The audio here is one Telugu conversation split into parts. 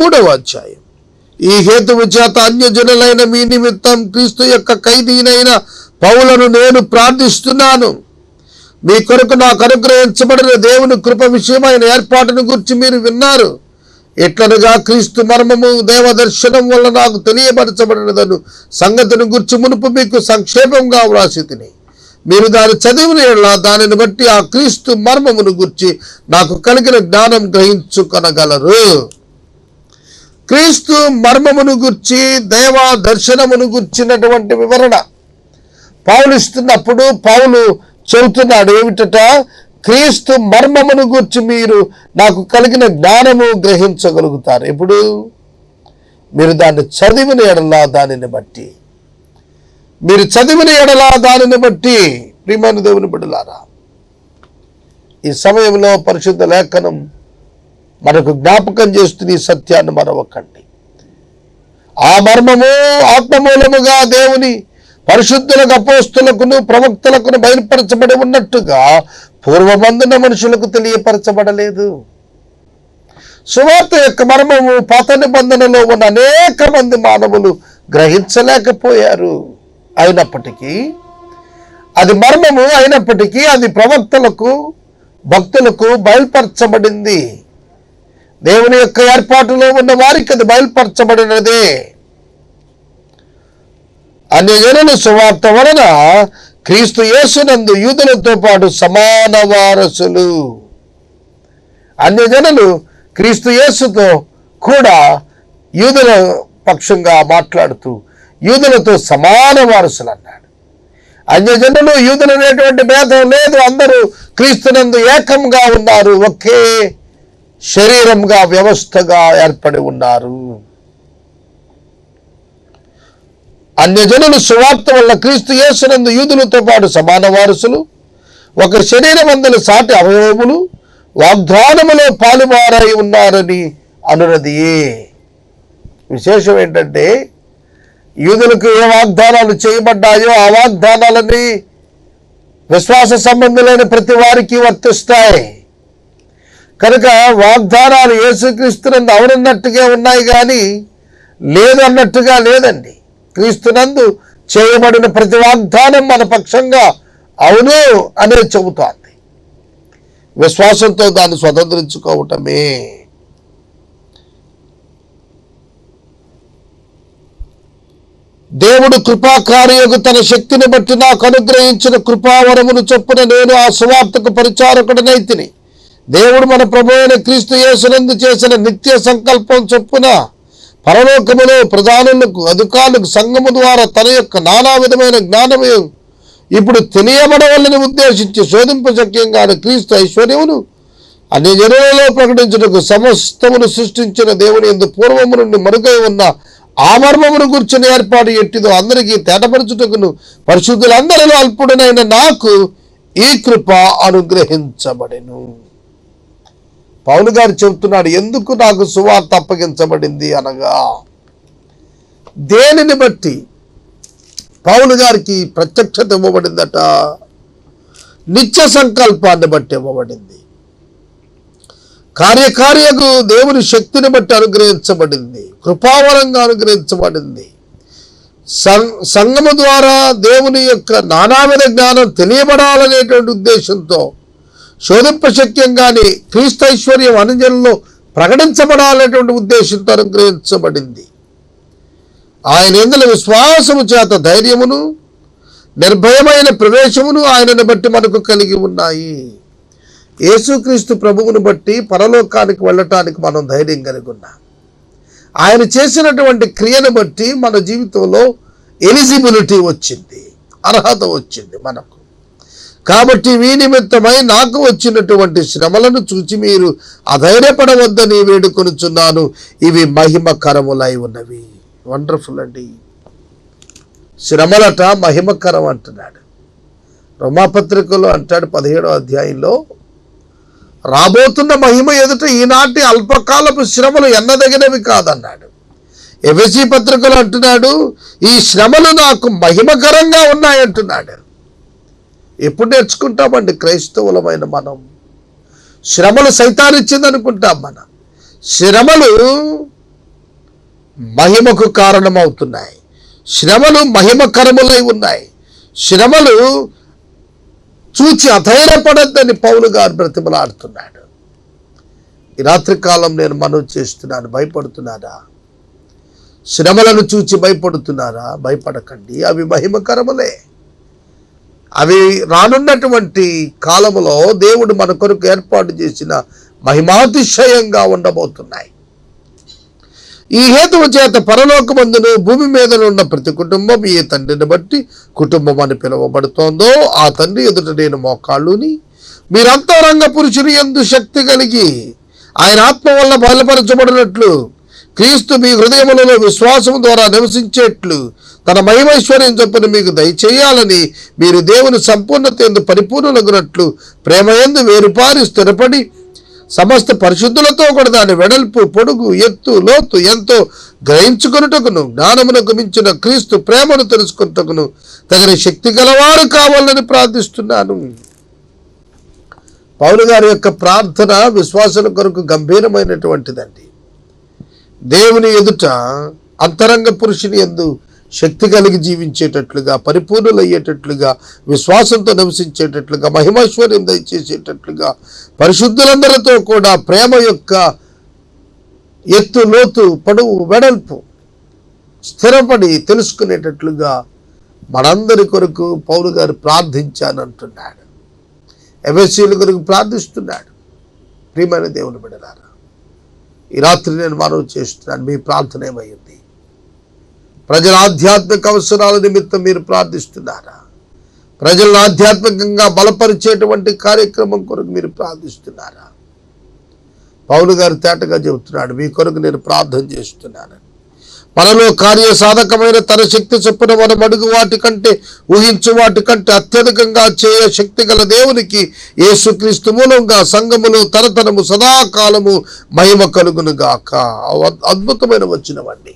మూడవ అధ్యాయం. ఈ హేతువు చేత అన్యజనులైన మీ నిమిత్తం క్రీస్తు యొక్క ఖైదీనైన పౌలను నేను ప్రార్థిస్తున్నాను. మీ కొరకు నాకు అనుగ్రహించబడిన దేవుని కృప విషయమైన ఏర్పాటును గురించి మీరు విన్నారు. ఎట్లనగా క్రీస్తు మర్మము దేవదర్శనం వల్ల నాకు తెలియపరచబడినదను సంగతిని గురించి మునుపు మీకు సంక్షేపంగా వ్రాసి తిని మీరు దాన్ని చదివిన దానిని బట్టి ఆ క్రీస్తు మర్మమును గురించి నాకు కలిగిన జ్ఞానం గ్రహించుకొనగలరు. క్రీస్తు మర్మమును గుర్చి దేవా దర్శనమును గుర్చినటువంటి వివరణ. పౌలు ఇస్తున్నప్పుడు పౌలు చెబుతున్నాడు ఏమిటట? క్రీస్తు మర్మమును గుర్చి మీరు నాకు కలిగిన జ్ఞానము గ్రహించగలుగుతారు. ఇప్పుడు మీరు దాన్ని చదివిన ఎడలా దానిని బట్టి. మీరు చదివిన ఎడలా దానిని బట్టి ప్రియమైన దేవుని బిడ్డలారా ఈ సమయంలో పరిశుద్ధ లేఖనం మనకు జ్ఞాపకం చేస్తుంది ఈ సత్యాన్ని మరొకండి ఆ మర్మము ఆత్మమూలముగా దేవుని పరిశుద్ధులకు అపోస్తులకును ప్రవక్తలకును బయలుపరచబడి ఉన్నట్టుగా పూర్వమందున మనుషులకు తెలియపరచబడలేదు. సువార్త యొక్క మర్మము పాత నిబంధనలో ఉన్న అనేక మంది మానవులు గ్రహించలేకపోయారు. అయినప్పటికీ అది మర్మము అయినప్పటికీ అది ప్రవక్తలకు భక్తులకు బయలుపరచబడింది. దేవుని యొక్క ఏర్పాటులో ఉన్న వారికి అది బయలుపరచబడినదే. అన్ని జనుల సువార్త వలన క్రీస్తు యేసునందు యూదులతో పాటు సమాన వారసులు. అన్ని జనులు క్రీస్తు యేసుతో కూడా యూదుల పక్షంగా మాట్లాడుతూ యూదులతో సమాన వారసులు అన్నాడు అన్యజనులు యూదులు అనేటువంటి భేదం లేదు అందరూ క్రీస్తునందు ఏకంగా ఉన్నారు ఒకే శరీరంగా వ్యవస్థగా ఏర్పడి ఉన్నారు. అన్యజనులు సువార్త వల్ల క్రీస్తు యేసునందు యూదులతో పాటు సమాన వారసులు ఒక శరీరమందుల సాటి అవయవములు వాగ్దానములో పాలుమారై ఉన్నారని అనురదియే. విశేషం ఏంటంటే యూదులకు ఏ వాగ్దానాలు చేయబడ్డాయో ఆ వాగ్దానాలని విశ్వాస సంబంధులైన ప్రతి వారికి వర్తిస్తాయి. కనుక వాగ్దానాలు యేసుక్రీస్తునందు అవునన్నట్టుగా ఉన్నాయి కానీ లేదన్నట్టుగా లేదండి. క్రీస్తునందు చేయబడిన ప్రతి వాగ్దానం మన పక్షంగా అవును అనే చెబుతోంది. విశ్వాసంతో దాన్ని స్వతంత్రించుకోవటమే. దేవుడు కృపాకార్యకు తన శక్తిని బట్టి నాకు అనుగ్రహించిన కృపావరమును చొప్పున నేను ఆ సువార్తకు పరిచారకుడనైతిని. దేవుడు మన ప్రభు అయిన క్రీస్తు యేసునందు చేసిన నిత్య సంకల్పం చొప్పున పరలోకములో ప్రధానులకు అధికారులకు సంఘము ద్వారా తన యొక్క నానా విధమైన జ్ఞానము ఇప్పుడు తెలియబడవలని ఉద్దేశించి శోధింపశక్యంగా క్రీస్తు ఐశ్వర్యమును అన్ని జనులలో ప్రకటించుటకు సమస్తమును సృష్టించిన దేవుని ఎందు పూర్వము నుండి మరుగై ఉన్న ఆమర్మమును మర్మమును కూర్చుని ఏర్పాటు ఎట్టిదో అందరికీ తేటపరచుటకును పరిశుద్ధులందరిలో అల్పుడనైన నాకు ఈ కృప అనుగ్రహించబడెను. పౌలు గారు చెబుతున్నాడు ఎందుకు నాకు సువార్త అప్పగించబడింది? అనగా దేనిని బట్టి? పౌలు గారికి ప్రత్యక్షత ఇవ్వబడిందట. నిత్య సంకల్పాన్ని బట్టి ఇవ్వబడింది. కార్యకార్యకు దేవుని శక్తిని బట్టి అనుగ్రహించబడింది. కృపావరంగా అనుగ్రహించబడింది. సం- సంగము ద్వారా దేవుని యొక్క నానావిధ జ్ఞానం తెలియబడాలనేటువంటి ఉద్దేశంతో శోధింపశక్యంగానే క్రీస్తైశ్వర్యం అనుజనంలో ప్రకటించబడాలనేటువంటి ఉద్దేశంతో అనుగ్రహించబడింది. ఆయన ఎందుల విశ్వాసము చేత ధైర్యమును నిర్భయమైన ప్రవేశమును ఆయనను బట్టి మనకు కలిగి ఉన్నాయి. యేసుక్రీస్తు ప్రభువును బట్టి పరలోకానికి వెళ్ళటానికి మనం ధైర్యం కలిగి ఉన్నాం. ఆయన చేసినటువంటి క్రియను బట్టి మన జీవితంలో ఎలిజిబిలిటీ వచ్చింది అర్హత వచ్చింది మనకు. కాబట్టి మీ నిమిత్తమై నాకు వచ్చినటువంటి శ్రమలను చూచి మీరు అధైర్యపడవద్దని వేడుకొనుచున్నాను. ఇవి మహిమకరములై ఉన్నవి. వండర్ఫుల్ అండి. శ్రమలట మహిమకరం అంటున్నాడు. రోమాపత్రికలో అంటాడు పదిహేడో అధ్యాయంలో రాబోతున్న మహిమ ఎదుట ఈనాటి అల్పకాలపు శ్రమలు ఎన్నదగినవి కాదన్నాడు. ఎవసీ పత్రికలు అంటున్నాడు ఈ శ్రమలు నాకు మహిమకరంగా ఉన్నాయంటున్నాడు. ఎప్పుడు నేర్చుకుంటామండి? క్రైస్తవులమైన మనం. శ్రమలు సైతానిచ్చింది అనుకుంటాం మనం. శ్రమలు మహిమకు కారణమవుతున్నాయి. శ్రమలు మహిమకరములై ఉన్నాయి. శ్రమలు చూచి అధైర్యపడద్దని పౌలు గారు బ్రతిమలాడుతున్నాడు. ఈ రాత్రికాలం నేను మనవి చేస్తున్నాను. భయపడుతున్నారా? శ్రమలను చూచి భయపడుతున్నారా? భయపడకండి. అవి మహిమకరములే. అవి రానున్నటువంటి కాలములో దేవుడు మన కొరకు ఏర్పాటు చేసిన మహిమాతిశయంగా ఉండబోతున్నాయి. ఈ హేతువు చేత పరలోకమందును భూమి మీద ఉన్న ప్రతి కుటుంబం ఏ తండ్రిని బట్టి కుటుంబం అని పిలువబడుతోందో ఆ తండ్రి ఎదుట నేను మోకాళ్ళుని మీరంతరంగ పురుషుని ఎందు శక్తి కలిగి ఆయన ఆత్మ వల్ల బలపరచబడినట్లు క్రీస్తు మీ హృదయములలో విశ్వాసం ద్వారా నివసించేట్లు తన మహిమైశ్వర్యం చొప్పున మీకు దయచేయాలని మీరు దేవుని సంపూర్ణత ఎందు పరిపూర్ణులగునట్లు ప్రేమ ఎందు వేరుపారి స్థిరపడి సమస్త పరిశుద్ధులతో కూడా దాని వెడల్పు పొడుగు ఎత్తు లోతు ఎంతో గ్రహించుకొనుటకును జ్ఞానమునకు మించిన క్రీస్తు ప్రేమను తెలుసుకున్నటకును తగిన శక్తి గలవారు కావాలని ప్రార్థిస్తున్నాను. పౌలు గారి యొక్క ప్రార్థన విశ్వాసం కొరకు గంభీరమైనటువంటిదండి. దేవుని ఎదుట అంతరంగ పురుషుని ఎందు శక్తి కలిగి జీవించేటట్లుగా పరిపూర్ణులయ్యేటట్లుగా విశ్వాసంతో నివసించేటట్లుగా మహిమైశ్వర్యం దయచేసేటట్లుగా పరిశుద్ధులందరితో కూడా ప్రేమ యొక్క ఎత్తు లోతు పొడవు వెడల్పు స్థిరపడి తెలుసుకునేటట్లుగా మనందరి కొరకు పౌరు గారు ప్రార్థించానంటున్నాడు. ఎఫ్ఎస్సీల కొరకు ప్రార్థిస్తున్నాడు. ప్రియమైన దేవుని బిడలారా ఈ రాత్రి నేను మనవి చేస్తున్నాను. మీ ప్రార్థన ఏమైంది ప్రజల ఆధ్యాత్మిక అవసరాల నిమిత్తం మీరు ప్రార్థిస్తున్నారా? ప్రజలను ఆధ్యాత్మికంగా బలపరిచేటువంటి కార్యక్రమం కొరకు మీరు ప్రార్థిస్తున్నారా? పౌలు గారు తేటగా చెబుతున్నాడు మీ కొరకు నేను ప్రార్థన చేస్తున్నాను మనలో కార్య సాధకమైన తన శక్తి చొప్పున మనం అడుగు వాటి కంటే ఊహించు వాటి కంటే అత్యధికంగా చేయ శక్తి గల దేవునికి యేసుక్రీస్తు మూలంగా సంఘములు తరతరము సదాకాలము మహిమ కలుగునుగాక అవ- అద్భుతమైన వచ్చినవండి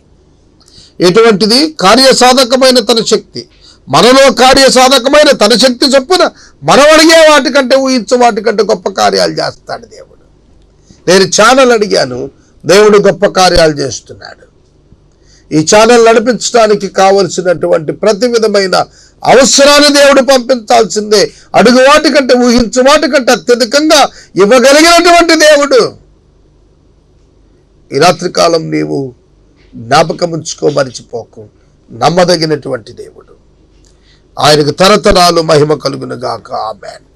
ఎటువంటిది? కార్యసాధకమైన తన శక్తి. మనలో కార్యసాధకమైన తన శక్తి చొప్పున మనం అడిగే వాటికంటే ఊహించు వాటికంటే గొప్ప కార్యాలు చేస్తాడు దేవుడు. నేను ఛానల్ అడిగాను దేవుడు గొప్ప కార్యాలు చేస్తున్నాడు. ఈ ఛానల్ నడిపించడానికి కావలసినటువంటి ప్రతి విధమైన అవసరాన్ని దేవుడు పంపించాల్సిందే. అడుగు వాటికంటే ఊహించు వాటికంటే అత్యధికంగా ఇవ్వగలిగినటువంటి దేవుడు. ఈ రాత్రికాలం నీవు జ్ఞాపకం ఉంచుకో మరిచిపోకు నమ్మదగినటువంటి దేవుడు. ఆయనకు తరతరాలు మహిమ కలుగునుగాక. ఆమెన్.